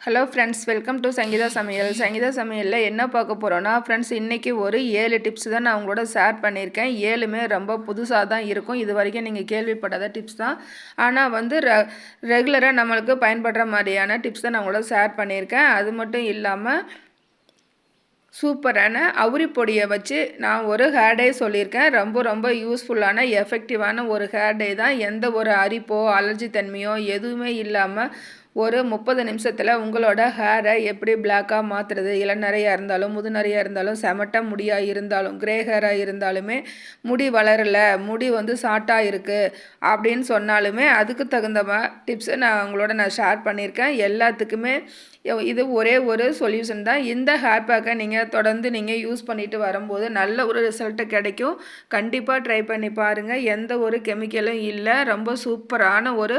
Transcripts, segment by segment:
Hello friends welcome to Sangeetha Samayal Sangeetha சமையலில் என்ன பார்க்க போகிறோன்னா ஃப்ரெண்ட்ஸ் இன்றைக்கி ஒரு ஏழு டிப்ஸ் தான் நான் உங்களோட ஷேர் பண்ணியிருக்கேன். ஏழுமே ரொம்ப புதுசாக தான் இருக்கும். இது வரைக்கும் நீங்கள் கேள்விப்படாத டிப்ஸ் தான். ஆனால் வந்து ரெ ரெகுலராக நம்மளுக்கு பயன்படுற மாதிரியான டிப்ஸ் தான் நான் உங்களோட ஷேர் பண்ணியிருக்கேன். அது மட்டும் இல்லாமல் சூப்பரான அவுரி பொடியை வச்சு நான் ஒரு ஹேர் டே சொல்லியிருக்கேன். ரொம்ப ரொம்ப யூஸ்ஃபுல்லான எஃபெக்டிவான ஒரு ஹேர் டே தான். எந்த ஒரு அரிப்போ அலர்ஜி தன்மையோ எதுவுமே இல்லாமல் ஒரு முப்பது நிமிஷத்தில் உங்களோட ஹேரை எப்படி பிளாக்காக மாற்றுறது இளநறையாக இருந்தாலும் முதுநறையாக இருந்தாலும் செமட்ட முடியாக இருந்தாலும் கிரே ஹேராக இருந்தாலுமே முடி வளரலை முடி வந்து ஷார்ட்டாக இருக்குது அப்படின்னு சொன்னாலுமே அதுக்கு தகுந்த டிப்ஸை நான் உங்களோட நான் ஷேர் பண்ணியிருக்கேன். எல்லாத்துக்குமே இது ஒரே ஒரு சொல்யூஷன் தான். இந்த ஹேர் பேக்கை நீங்கள் தொடர்ந்து நீங்கள் யூஸ் பண்ணிட்டு வரும்போது நல்ல ஒரு ரிசல்ட்டு கிடைக்கும். கண்டிப்பாக ட்ரை பண்ணி பாருங்கள் எந்த ஒரு கெமிக்கலும் இல்லை. ரொம்ப சூப்பரான ஒரு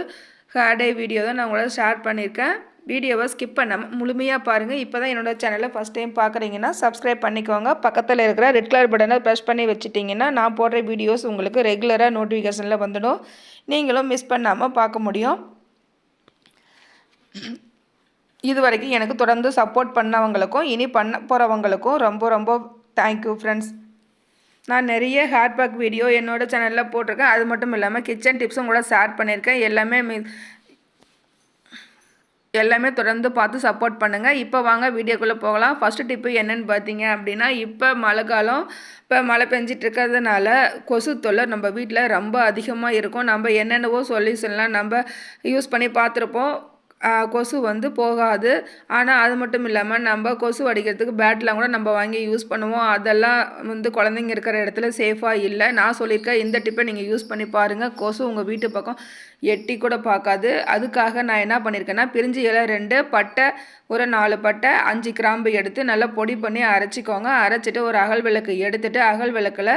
ஹேர் டே வீடியோ தான் நான் உங்களோட ஷேர் பண்ணியிருக்கேன் வீடியோவை ஸ்கிப் பண்ணாமல் முழுமையாக பாருங்கள் இப்போ தான் என்னோடய சேனலை ஃபஸ்ட் டைம் பார்க்குறீங்கன்னா சப்ஸ்கிரைப் பண்ணிக்கோங்க. பக்கத்தில் இருக்கிற ரெட் கலர் பட்டனை ப்ரெஷ் பண்ணி வச்சுட்டிங்கன்னா நான் போடுற வீடியோஸ் உங்களுக்கு ரெகுலராக நோட்டிஃபிகேஷனில் வந்துடும். நீங்களும் மிஸ் பண்ணாமல் பார்க்க முடியும். இது வரைக்கும் எனக்கு தொடர்ந்து சப்போர்ட் பண்ணவங்களுக்கும் இனி பண்ண போகிறவங்களுக்கும் ரொம்ப ரொம்ப தேங்க்யூ ஃப்ரெண்ட்ஸ் நான் நிறைய ஹேர் பேக் வீடியோ என்னோடய சேனலில் போட்டிருக்கேன். அது மட்டும் இல்லாமல் கிச்சன் டிப்ஸும் கூட ஷேர் பண்ணியிருக்கேன் எல்லாமே எல்லாமே தொடர்ந்து பார்த்து சப்போர்ட் பண்ணுங்கள் இப்போ வாங்க வீடியோக்குள்ளே போகலாம். ஃபஸ்ட்டு டிப்பு என்னென்னு பார்த்தீங்க அப்படின்னா இப்போ மழை காலம் இப்போ மழை பெஞ்சிட்டு இருக்கிறதுனால கொசு தொல்லை நம்ம வீட்டில் ரொம்ப அதிகமாக இருக்கும். நம்ம என்னென்னவோ சொல்யூஷன்லாம் நம்ம யூஸ் பண்ணி பார்த்துருப்போம். கொசு வந்து போகாது. ஆனால் அது மட்டும் இல்லாமல் நம்ம கொசு அடிக்கிறதுக்கு பேட்லாம் கூட நம்ம வாங்கி யூஸ் பண்ணுவோம். அதெல்லாம் வந்து குழந்தைங்க இருக்கிற இடத்துல சேஃபாக இல்லை. நான் சொல்லியிருக்கேன் இந்த டிப்பை நீங்கள் யூஸ் பண்ணி பாருங்கள் கொசு உங்கள் வீட்டு பக்கம் எட்டி கூட பார்க்காது. அதுக்காக நான் என்ன பண்ணியிருக்கேன்னா பிரிஞ்சு இலை ரெண்டு பட்டை ஒரு நாலு பட்டை அஞ்சு கிராம்பு எடுத்து நல்லா பொடி பண்ணி அரைச்சிக்கோங்க. அரைச்சிட்டு ஒரு அகல் விளக்கு எடுத்துட்டு அகல் விளக்கில்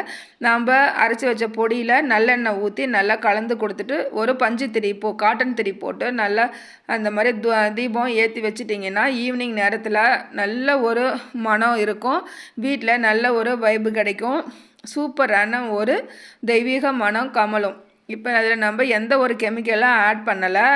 நாம் அரைச்சி வச்ச பொடியில் நல்லெண்ணெய் ஊற்றி நல்லா கலந்து கொடுத்துட்டு ஒரு பஞ்சு திரி போ காட்டன் திரி போட்டு நல்லா அந்த மாதிரி தீபம் ஏற்றி வச்சிட்டிங்கன்னா ஈவினிங் நேரத்தில் நல்ல ஒரு மனம் இருக்கும். வீட்டில் நல்ல ஒரு வைப்பு கிடைக்கும். சூப்பரான ஒரு தெய்வீக மனம் கமலும் இப்போ அதில் நம்ம எந்த ஒரு கெமிக்கலும் ஆட் பண்ணலை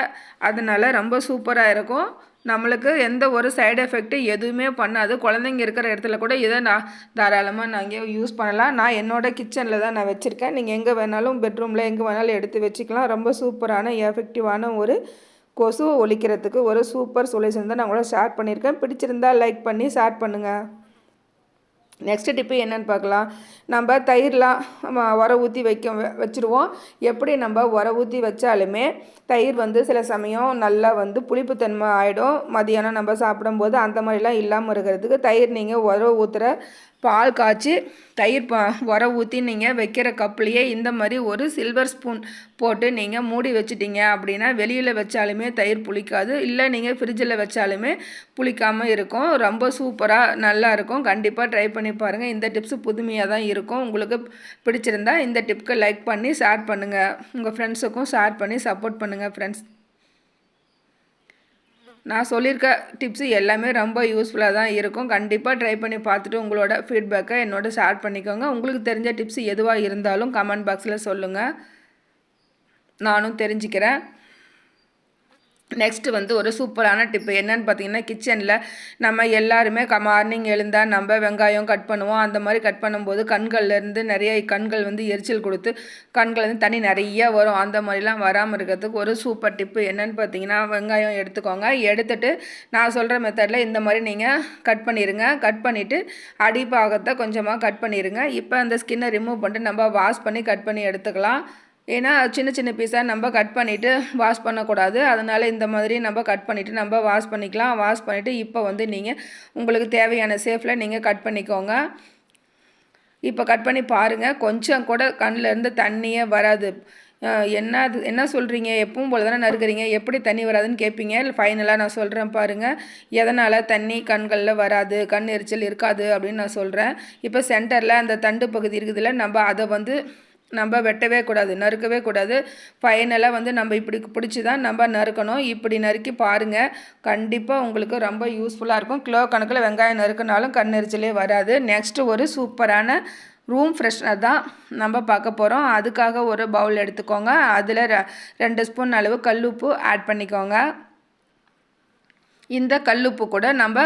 அதனால் ரொம்ப சூப்பராக இருக்கும். நம்மளுக்கு எந்த ஒரு சைடு எஃபெக்ட்டு எதுவுமே பண்ணாது. குழந்தைங்க இருக்கிற இடத்துல கூட இதை நான் தாராளமாக நாங்கள் யூஸ் பண்ணலாம். நான் என்னோடய கிச்சனில் தான் நான் வச்சுருக்கேன். நீங்கள் எங்கே வேணாலும் பெட்ரூமில் எங்கே வேணாலும் எடுத்து வச்சுக்கலாம். ரொம்ப சூப்பரான எஃபெக்டிவான ஒரு கொசுவை ஒழிக்கிறதுக்கு ஒரு சூப்பர் சொல்யூஷன் தான் நான் கூட ஷேர் பண்ணியிருக்கேன். பிடிச்சிருந்தால் லைக் பண்ணி ஷேர் பண்ணுங்கள் நெக்ஸ்ட் டிப்பு என்னென்னு பார்க்கலாம். நம்ம தயிர்லாம் உர ஊற்றி வைக்க வச்சுருவோம். எப்படி நம்ம உர ஊற்றி வச்சாலுமே தயிர் வந்து சில சமயம் நல்லா வந்து புளிப்புத்தன்மை ஆகிடும் மதியானம் நம்ம சாப்பிடும்போது அந்த மாதிரிலாம் இல்லாமல் இருக்கிறதுக்கு தயிர் நீங்கள் உர ஊற்றுற பால் காய்ச்சி தயிர் பா உர ஊற்றி நீங்கள் வைக்கிற கப்லேயே இந்த மாதிரி ஒரு சில்வர் ஸ்பூன் போட்டு நீங்கள் மூடி வச்சிட்டிங்க அப்படின்னா வெளியில் வச்சாலுமே தயிர் புளிக்காது. இல்லை நீங்கள் ஃப்ரிட்ஜில் வச்சாலுமே புளிக்காமல் இருக்கும். ரொம்ப சூப்பராக நல்லாயிருக்கும் கண்டிப்பாக ட்ரை பண்ணி பாருங்கள் இந்த டிப்ஸு புதுமையாக தான் இருக்கும். உங்களுக்கு பிடிச்சிருந்தா இந்த டிப்க்கு லைக் பண்ணி ஷேர் பண்ணுங்கள் உங்கள் ஃப்ரெண்ட்ஸுக்கும் ஷேர் பண்ணி சப்போர்ட் பண்ணுங்கள் ஃப்ரெண்ட்ஸ் நான் சொல்லியிருக்க டிப்ஸு எல்லாமே ரொம்ப யூஸ்ஃபுல்லாக தான் இருக்கும். கண்டிப்பாக ட்ரை பண்ணி பார்த்துட்டு உங்களோட ஃபீட்பேக்கை என்னோட ஷேர் பண்ணிக்கோங்க. உங்களுக்கு தெரிஞ்ச டிப்ஸ் எதுவாக இருந்தாலும் கமெண்ட் பாக்ஸில் சொல்லுங்கள் நானும் தெரிஞ்சுக்கிறேன். நெக்ஸ்ட்டு வந்து ஒரு சூப்பரான டிப்பு என்னென்னு பார்த்தீங்கன்னா கிச்சனில் நம்ம எல்லாருமே க மார்னிங் எழுந்தால் நம்ம வெங்காயம் கட் பண்ணுவோம். அந்த மாதிரி கட் பண்ணும்போது கண்கள்லேருந்து நிறைய கண்கள் வந்து எரிச்சல் கொடுத்து கண்கள் வந்து தண்ணி நிறைய வரும். அந்த மாதிரிலாம் வராமல் இருக்கிறதுக்கு ஒரு சூப்பர் டிப்பு என்னன்னு பார்த்தீங்கன்னா வெங்காயம் எடுத்துக்கோங்க. எடுத்துட்டு நான் சொல்கிற மெத்தடில் இந்த மாதிரி நீங்கள் கட் பண்ணிடுங்க கட் பண்ணிவிட்டு அடிப்பாகத்தை கொஞ்சமாக கட் பண்ணிடுங்க இப்போ அந்த ஸ்கின்னை ரிமூவ் பண்ணிட்டு நம்ம வாஷ் பண்ணி கட் பண்ணி எடுத்துக்கலாம். ஏன்னா சின்ன சின்ன பீஸாக நம்ம கட் பண்ணிவிட்டு வாஷ் பண்ணக்கூடாது. அதனால் இந்த மாதிரி நம்ம கட் பண்ணிவிட்டு நம்ம வாஷ் பண்ணிக்கலாம். வாஷ் பண்ணிவிட்டு இப்போ வந்து நீங்கள் உங்களுக்கு தேவையான சேஃபில் நீங்கள் கட் பண்ணிக்கோங்க. இப்போ கட் பண்ணி பாருங்கள் கொஞ்சம் கூட கண்ணிலேருந்து தண்ணியே வராது. என்ன அது என்ன சொல்கிறீங்க எப்பவும் போல தானே நறுக்கிறீங்க? எப்படி தண்ணி வராதுன்னு கேட்பீங்க இல்லை ஃபைனலாக நான் சொல்கிறேன் பாருங்கள் எதனால் தண்ணி கண்களில் வராது கண் எரிச்சல் இருக்காது அப்படின்னு நான் சொல்கிறேன் இப்போ சென்டரில் அந்த தண்டு பகுதி இருக்குதுல்ல நம்ம அதை வந்து நம்ம வெட்டவே கூடாது நறுக்கவே கூடாது. ஃபைனலாக வந்து நம்ம இப்படி பிடிச்சி தான் நம்ம நறுக்கணும். இப்படி நறுக்கி பாருங்கள் கண்டிப்பாக உங்களுக்கு ரொம்ப யூஸ்ஃபுல்லாக இருக்கும். கிலோ கணக்கில் வெங்காயம் நறுக்கினாலும் கண்ணெரிச்சலே வராது. நெக்ஸ்ட்டு ஒரு சூப்பரான ரூம் ஃப்ரெஷ்னர் தான் நம்ம பார்க்க போகிறோம் அதுக்காக ஒரு பவுல் எடுத்துக்கோங்க. அதில் ரெண்டு ஸ்பூன் அளவு கல் உப்பு ஆட் பண்ணிக்கோங்க. இந்த கல்லுப்பு கூட நம்ம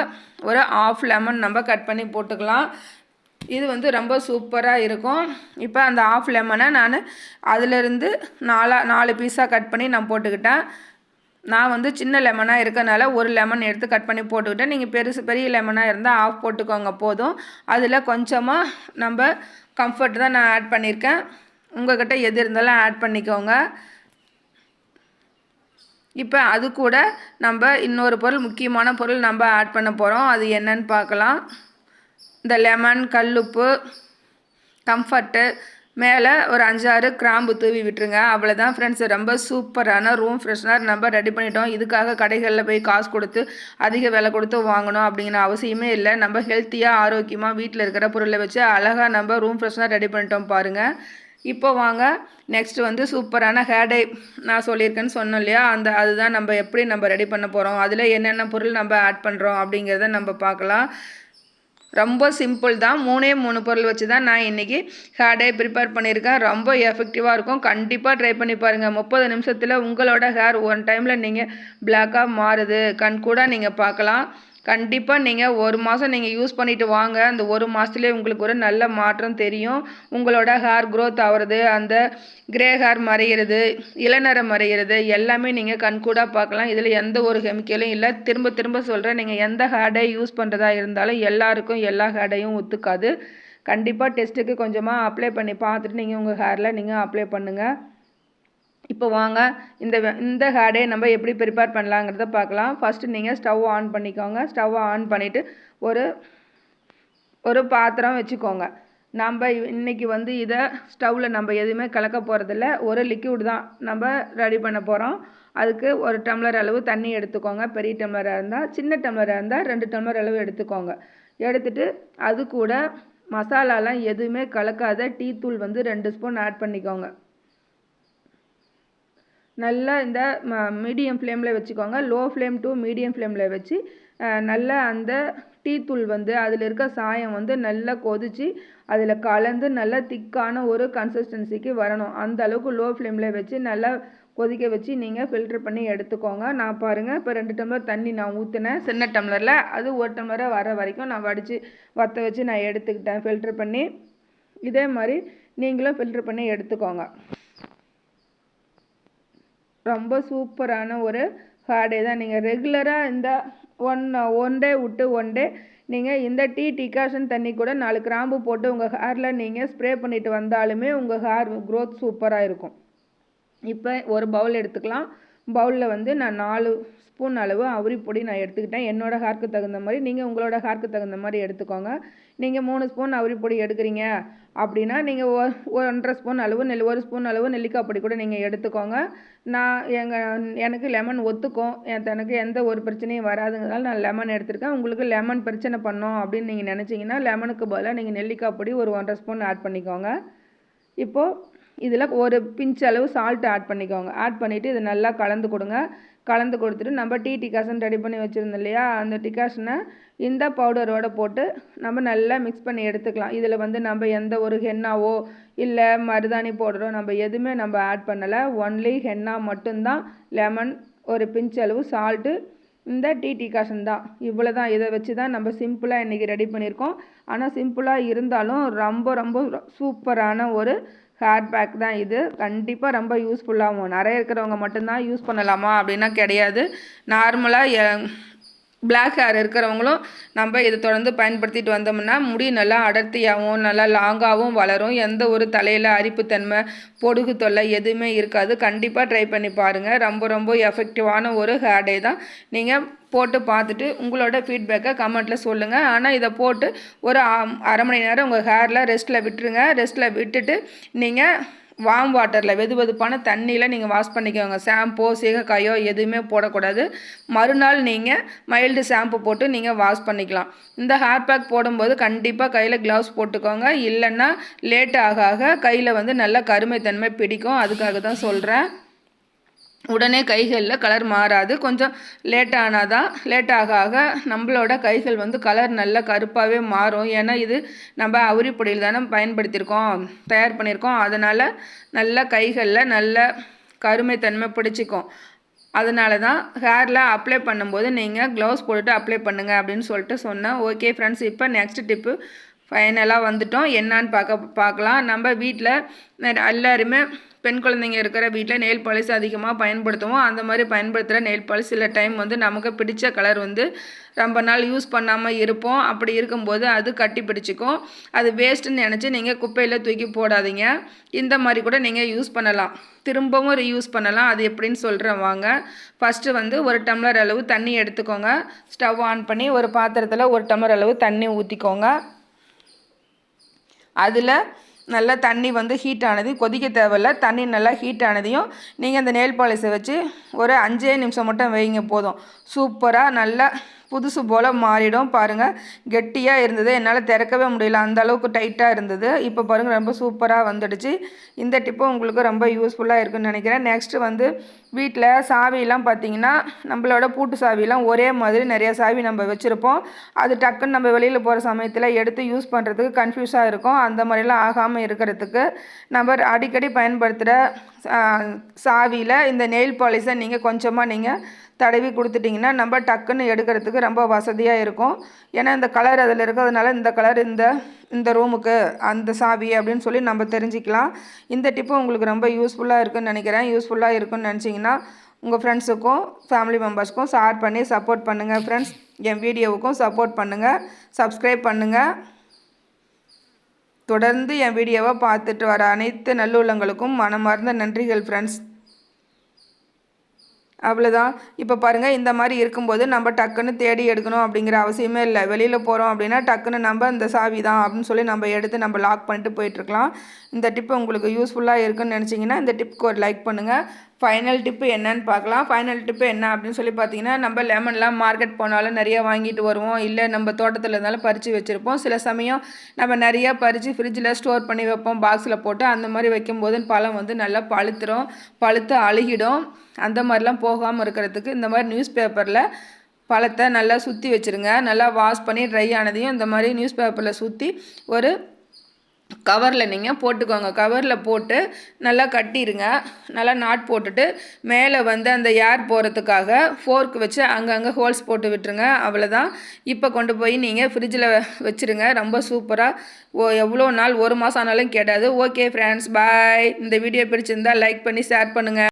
ஒரு ஆஃப் லெமன் நம்ம கட் பண்ணி போட்டுக்கலாம். இது வந்து ரொம்ப சூப்பராக இருக்கும். இப்போ அந்த ஆஃப் லெமனை நான் அதிலிருந்து நாலா நாலு பீஸாக கட் பண்ணி நான் போட்டுக்கிட்டேன். நான் வந்து சின்ன லெமனாக இருக்கனால ஒரு லெமன் எடுத்து கட் பண்ணி போட்டுக்கிட்டேன். நீங்கள் பெருசு பெரிய லெமனாக இருந்தால் ஆஃப் போட்டுக்கோங்க போதும். அதில் கொஞ்சமாக நம்ம கம்ஃபர்ட் தான் நான் ஆட் பண்ணியிருக்கேன் உங்கள்கிட்ட எது இருந்தாலும் ஆட் பண்ணிக்கோங்க. இப்போ அது கூட நம்ம இன்னொரு பொருள் முக்கியமான பொருள் நம்ம ஆட் பண்ண போகிறோம் அது என்னன்னு பார்க்கலாம். இந்த லெமன் கல்லுப்பு கம்ஃபர்ட்டு மேலே ஒரு அஞ்சாறு கிராம்பு தூவி விட்டுருங்க. அவ்வளோதான் ஃப்ரெண்ட்ஸ் ரொம்ப சூப்பரான ரூம் ஃப்ரெஷ்னர் நம்ம ரெடி பண்ணிட்டோம். இதுக்காக கடைகளில் போய் காசு கொடுத்து அதிக விலை கொடுத்து வாங்கணும் அப்படிங்கிற அவசியமே இல்லை. நம்ம ஹெல்த்தியாக ஆரோக்கியமாக வீட்டில் இருக்கிற பொருளை வச்சு அழகாக நம்ம ரூம் ஃப்ரெஷ்னர் ரெடி பண்ணிட்டோம் பாருங்கள் இப்போ வாங்க. நெக்ஸ்ட் வந்து சூப்பரான ஹேர் டை நான் சொல்லியிருக்கேன்னு சொன்னோம் இல்லையா? அந்த அதுதான் நம்ம எப்படி நம்ம ரெடி பண்ண போகிறோம் அதில் என்னென்ன பொருள் நம்ம ஆட் பண்ணுறோம் அப்படிங்கிறத நம்ம பார்க்கலாம். ரொம்ப சிம்பிள் தான். மூணே மூணு பொருள் வச்சு தான் நான் இன்றைக்கி ஹேர்டை ப்ரிப்பேர் பண்ணியிருக்கேன். ரொம்ப எஃபெக்டிவாக இருக்கும். கண்டிப்பாக ட்ரை பண்ணி பாருங்கள் முப்பது நிமிஷத்தில் உங்களோட ஹேர் ஒன் டைமில் நீங்கள் பிளாக்காக மாறுது. கண் கூட நீங்கள் பார்க்கலாம். கண்டிப்பாக நீங்கள் ஒரு மாதம் நீங்கள் யூஸ் பண்ணிவிட்டு வாங்க. அந்த ஒரு மாதத்துலேயே உங்களுக்கு ஒரு நல்ல மாற்றம் தெரியும். உங்களோட ஹேர் க்ரோத் ஆகிறது அந்த கிரே ஹேர் மறையிறது இளநரம் மறையிறது எல்லாமே நீங்கள் கண்கூடாக பார்க்கலாம். இதில் எந்த ஒரு கெமிக்கலும் இல்லை. திரும்ப திரும்ப சொல்கிறேன் நீங்கள் எந்த ஹேர்டை யூஸ் பண்ணுறதா இருந்தாலும் எல்லாருக்கும் எல்லா ஹேர்டையும் ஒத்துக்காது. கண்டிப்பாக டெஸ்ட்டுக்கு கொஞ்சமாக அப்ளை பண்ணி பார்த்துட்டு நீங்கள் உங்கள் ஹேரில் நீங்கள் அப்ளை பண்ணுங்கள் இப்போ வாங்க. இந்த இந்த ஹேடே நம்ம எப்படி ப்ரிப்பேர் பண்ணலாங்கிறத பார்க்கலாம். ஃபஸ்ட்டு நீங்கள் ஸ்டவ் ஆன் பண்ணிக்கோங்க. ஸ்டவ்வை ஆன் பண்ணிவிட்டு ஒரு ஒரு பாத்திரம் வச்சுக்கோங்க. நம்ம இன்றைக்கி வந்து இதை ஸ்டவ்வில் நம்ம எதுவுமே கலக்க போகிறதில்ல ஒரு லிக்யூட் தான் நம்ம ரெடி பண்ண போகிறோம் அதுக்கு ஒரு டம்ளர் அளவு தண்ணி எடுத்துக்கோங்க. பெரிய டம்ளராக இருந்தால் சின்ன டம்ளராக இருந்தால் ரெண்டு டம்ளர் அளவு எடுத்துக்கோங்க. எடுத்துட்டு அது கூட மசாலாலாம் எதுவுமே கலக்காத டீ தூள் வந்து ரெண்டு ஸ்பூன் ஆட் பண்ணிக்கோங்க. நல்லா இந்த மீடியம் ஃப்ளேமில் வச்சுக்கோங்க. லோ ஃப்ளேம் டு மீடியம் ஃப்ளேமில் வச்சு நல்லா அந்த டீத்தூள் வந்து அதில் இருக்க சாயம் வந்து நல்லா கொதித்து அதில் கலந்து நல்லா திக்கான ஒரு கன்சிஸ்டன்சிக்கு வரணும். அந்த அளவுக்கு லோ ஃப்ளேமில் வச்சு நல்லா கொதிக்க வச்சு நீங்கள் ஃபில்ட்ரு பண்ணி எடுத்துக்கோங்க. நான் பாருங்கள் இப்போ ரெண்டு டம்ளர் தண்ணி நான் ஊற்றினேன் சின்ன டம்ளரில் அது ஒரு டம்ளராக வர வரைக்கும் நான் வடித்து வற்ற வச்சு நான் எடுத்துக்கிட்டேன். ஃபில்ட்ரு பண்ணி இதே மாதிரி நீங்களும் ஃபில்ட்ரு பண்ணி எடுத்துக்கோங்க. ரொம்ப சூப்பரான ஒரு ஹார்டே தான். நீங்கள் ரெகுலராக இந்த ஒன் ஒன் டே விட்டு ஒன் டே நீங்கள் இந்த டீ டிகாஷன் தண்ணி கூட நாலு கிராம்பு போட்டு உங்கள் ஹேரில் நீங்கள் ஸ்ப்ரே பண்ணிட்டு வந்தாலுமே உங்கள் ஹேர் க்ரோத் சூப்பராக இருக்கும். இப்போ ஒரு பவுல் எடுத்துக்கலாம். பவுலில் வந்து நான் நாலு ஸ்பூன் அளவு அவுரி பொடி நான் எடுத்துக்கிட்டேன். என்னோடய ஹேர்க்கு தகுந்த மாதிரி நீங்கள் உங்களோட ஹேர்க்கு தகுந்த மாதிரி எடுத்துக்கோங்க. நீங்கள் மூணு ஸ்பூன் அவுரி பொடி எடுக்கிறீங்க அப்படின்னா நீங்கள் ஒன்றரை ஸ்பூன் அளவு நெல் ஒரு ஸ்பூன் அளவு நெல்லிக்காய் பொடி கூட நீங்கள் எடுத்துக்கோங்க. நான் எங்கள் எனக்கு லெமன் ஒத்துக்கும். எனக்கு எந்த ஒரு பிரச்சனையும் வராதுங்கிறதால நான் லெமன் எடுத்திருக்கேன். உங்களுக்கு லெமன் பிரச்சனை பண்ணோம் அப்படின்னு நீங்கள் நினச்சிங்கன்னா லெமனுக்கு பதிலாக நீங்கள் நெல்லிக்காய் பொடி ஒரு ஒன்றரை ஸ்பூன் ஆட் பண்ணிக்கோங்க. இப்போது இதில் ஒரு பிஞ்ச் அளவு சால்ட் ஆட் பண்ணிக்கோங்க. ஆட் பண்ணிவிட்டு இதை நல்லா கலந்து கொடுங்க. கலந்து கொடுத்துட்டு நம்ம டீ டிகாஷன் ரெடி பண்ணி வச்சுருந்தோம் இல்லையா? அந்த டிகாஷனை இந்த பவுடரோடு போட்டு நம்ம நல்லா மிக்ஸ் பண்ணி எடுத்துக்கலாம். இதில் வந்து நம்ம எந்த ஒரு ஹென்னாவோ இல்லை மருதாணி பவுடரோ நம்ம எதுவுமே நம்ம ஆட் பண்ணலை. ஒன்லி ஹென்னா மட்டும்தான். லெமன் ஒரு பிஞ்ச் அளவு சால்ட்டு இந்த டீ டிகாஷன் தான். இவ்வளோ தான். இதை வச்சு தான் நம்ம சிம்பிளாக இன்றைக்கி ரெடி பண்ணியிருக்கோம். ஆனால் சிம்பிளாக இருந்தாலும் ரொம்ப ரொம்ப சூப்பரான ஒரு ஹேர் பேக் தான் இது. கண்டிப்பாக ரொம்ப யூஸ்ஃபுல்லாகும் நிறைய இருக்கிறவங்க மட்டும்தான் யூஸ் பண்ணலாமா அப்படின்னா கிடையாது. நார்மலாக பிளாக் ஹேர் இருக்கிறவங்களும் நம்ம இதை தொடர்ந்து பயன்படுத்திட்டு வந்தோம்னா முடி நல்லா அடர்த்தியாகவும் நல்லா லாங்காகவும் வளரும். எந்த ஒரு தலையில் அரிப்புத்தன்மை பொடுகு தொல்லை எதுவுமே இருக்காது. கண்டிப்பாக ட்ரை பண்ணி பாருங்கள் ரொம்ப ரொம்ப எஃபெக்டிவான ஒரு ஹேர் டே தான். நீங்கள் போட்டு பார்த்துட்டு உங்களோட ஃபீட்பேக்கை கமெண்ட்டில் சொல்லுங்கள் ஆனால் இதை போட்டு ஒரு அரை மணி நேரம் உங்கள் ஹேரில் ரெஸ்ட்டில் விட்டுருங்க. ரெஸ்ட்டில் விட்டுட்டு நீங்கள் வார்ம் வாட்டரில் வெது வெதுப்பான தண்ணியில் நீங்கள் வாஷ் பண்ணிக்கோங்க. ஷாம்போ சீகக்காயோ எதுவுமே போடக்கூடாது. மறுநாள் நீங்கள் மைல்டு ஷாம்பு போட்டு நீங்கள் வாஷ் பண்ணிக்கலாம். இந்த ஹேர் பேக் போடும்போது கண்டிப்பாக கையில் க்ளவுஸ் போட்டுக்கோங்க. இல்லைன்னா லேட் ஆக ஆக கையில் வந்து நல்லா கருமைத்தன்மை பிடிக்கும். அதுக்காக தான் சொல்கிறேன் உடனே கைகளில் கலர் மாறாது. கொஞ்சம் லேட் ஆனால் தான் லேட் ஆக ஆக நம்மளோட கைகள் வந்து கலர் நல்ல கருப்பாகவே மாறும். ஏன்னா இது நம்ம அவுரிப்பொடியில் தானே பயன்படுத்தியிருக்கோம் தயார் பண்ணியிருக்கோம். அதனால் நல்ல கைகளில் நல்ல கருமைத்தன்மை பிடிச்சிக்கும். அதனால தான் ஹேரில் அப்ளை பண்ணும்போது நீங்கள் க்ளவுஸ் போட்டுட்டு அப்ளை பண்ணுங்கள் அப்படின்னு சொல்லிட்டு சொன்னேன். ஓகே ஃப்ரெண்ட்ஸ் இப்போ நெக்ஸ்ட் டிப்பு ஃபைனலாக வந்துட்டோம். என்னான்னு பார்க்க பார்க்கலாம். நம்ம வீட்டில் எல்லாருமே பெண் குழந்தைங்க இருக்கிற வீட்டில் நெயில் பாலிஷ் அதிகமாக பயன்படுத்துவோம். அந்த மாதிரி பயன்படுத்துகிற நெயில் பாலிஷ் சில டைம் வந்து நமக்கு பிடிச்ச கலர் வந்து ரொம்ப நாள் யூஸ் பண்ணாமல் இருப்போம். அப்படி இருக்கும்போது அது கட்டி பிடிச்சிக்கும். அது வேஸ்ட்டுன்னு நினச்சி நீங்கள் குப்பையில் தூக்கி போடாதீங்க. இந்த மாதிரி கூட நீங்கள் யூஸ் பண்ணலாம். திரும்பவும் ரீயூஸ் பண்ணலாம். அது எப்படின்னு சொல்கிறேன் வாங்க. ஃபஸ்ட்டு வந்து ஒரு டம்ளர் அளவு தண்ணி எடுத்துக்கோங்க. ஸ்டவ் ஆன் பண்ணி ஒரு பாத்திரத்தில் ஒரு டம்ளர் அளவு தண்ணி ஊற்றிக்கோங்க அதில் நல்லா தண்ணி வந்து ஹீட் ஆனது. கொதிக்க தேவையில்ல. தண்ணி நல்லா ஹீட் ஆனதையும் நீங்கள் அந்த நெயில் பாலிஷை வச்சு ஒரு அஞ்சே நிமிஷம் மட்டும் வைங்க போதும். சூப்பராக நல்லா புதுசு போல் மாறிடும். பாருங்கள் கெட்டியாக இருந்தது. என்னால் திறக்கவே முடியல. அந்த அளவுக்கு டைட்டாக இருந்தது. இப்போ பாருங்கள் ரொம்ப சூப்பராக வந்துடுச்சு. இந்த டிப்பும் உங்களுக்கு ரொம்ப யூஸ்ஃபுல்லாக இருக்குன்னு நினைக்கிறேன். நெக்ஸ்ட்டு வந்து வீட்டில் சாவியெல்லாம் பார்த்தீங்கன்னா நம்மளோட பூட்டு சாவியெல்லாம் ஒரே மாதிரி நிறைய சாவி நம்ம வச்சுருப்போம். அது டக்குன்னு நம்ம வெளியில் போகிற சமயத்தில் எடுத்து யூஸ் பண்ணுறதுக்கு கன்ஃபியூஸாக இருக்கும். அந்த மாதிரிலாம் ஆகாமல் இருக்கிறதுக்கு நம்ம அடிக்கடி பயன்படுத்துகிற சாவியில் இந்த நெயில் பாலிஷை நீங்கள் கொஞ்சமாக நீங்கள் தடவி கொடுத்துட்டிங்கன்னா நம்ம டக்குன்னு எடுக்கிறதுக்கு ரொம்ப வசதியாக இருக்கும். ஏன்னா இந்த கலர் அதில் இருக்கிறதுனால இந்த கலர் இந்த இந்த ரூமுக்கு அந்த சாவி அப்படின்னு சொல்லி நம்ம தெரிஞ்சுக்கலாம். இந்த டிப்பு உங்களுக்கு ரொம்ப யூஸ்ஃபுல்லாக இருக்குன்னு நினைக்கிறேன். யூஸ்ஃபுல்லாக இருக்குன்னு நினச்சிங்கன்னா உங்கள் ஃப்ரெண்ட்ஸுக்கும் ஃபேமிலி மெம்பர்ஸ்க்கும் ஷேர் பண்ணி சப்போர்ட் பண்ணுங்கள் ஃப்ரெண்ட்ஸ் என் வீடியோவுக்கும் சப்போர்ட் பண்ணுங்கள் சப்ஸ்கிரைப் பண்ணுங்கள் தொடர்ந்து என் வீடியோவை பார்த்துட்டு வர அனைத்து நல்லுள்ளங்களுக்கும் மனமார்ந்த நன்றிகள் ஃப்ரெண்ட்ஸ் அவ்வளோதான் இப்போ பாருங்கள் இந்த மாதிரி இருக்கும்போது நம்ம டக்குன்னு தேடி எடுக்கணும் அப்படிங்கிற அவசியமே இல்லை. வெளியில் போகிறோம் அப்படின்னா டக்குன்னு நம்ம இந்த சாவி தான் அப்படின்னு சொல்லி நம்ம எடுத்து நம்ம லாக் பண்ணிட்டு போயிட்டுருக்கலாம் இந்த டிப்பு உங்களுக்கு யூஸ்ஃபுல்லாக இருக்குன்னு நினச்சிங்கன்னா இந்த டிப்புக்கு ஒரு லைக் பண்ணுங்கள் ஃபைனல் டிப்பு என்னன்னு பார்க்கலாம். ஃபைனல் டிப்பு என்ன அப்படின்னு சொல்லி பார்த்தீங்கன்னா நம்ம லெமன்லாம் மார்க்கெட் போனாலும் நிறையா வாங்கிட்டு வருவோம். இல்லை நம்ம தோட்டத்தில் இருந்தாலும் பறித்து வச்சுருப்போம். சில சமயம் நம்ம நிறையா பறித்து ஃப்ரிட்ஜில் ஸ்டோர் பண்ணி வைப்போம். பாக்ஸில் போட்டு அந்த மாதிரி வைக்கும்போது பழம் வந்து நல்லா பழுத்துரும். பழுத்து அழுகிடும். அந்த மாதிரிலாம் போகாமல் இருக்கிறதுக்கு இந்த மாதிரி நியூஸ் பேப்பரில் பழத்தை நல்லா சுற்றி வச்சுருங்க. நல்லா வாஷ் பண்ணி ட்ரை ஆனதையும் இந்த மாதிரி நியூஸ் பேப்பரில் சுற்றி ஒரு கவரில் நீங்கள் போட்டுக்கோங்க. கவரில் போட்டு நல்லா கட்டிடுங்க நல்லா நாட் போட்டுட்டு மேலே வந்து அந்த ஏர் போகிறதுக்காக ஃபோர்க் வச்சு அங்கங்கே ஹோல்ஸ் போட்டு விட்டுருங்க. அவ்வளோதான் இப்போ கொண்டு போய் நீங்கள் ஃப்ரிட்ஜில் வச்சுருங்க. ரொம்ப சூப்பராக ஓ எவ்வளோ நாள் ஒரு மாதம் ஆனாலும் கேட்டாது ஓகே ஃப்ரெண்ட்ஸ் பாய் இந்த வீடியோ பிடிச்சிருந்தால் லைக் பண்ணி ஷேர் பண்ணுங்கள்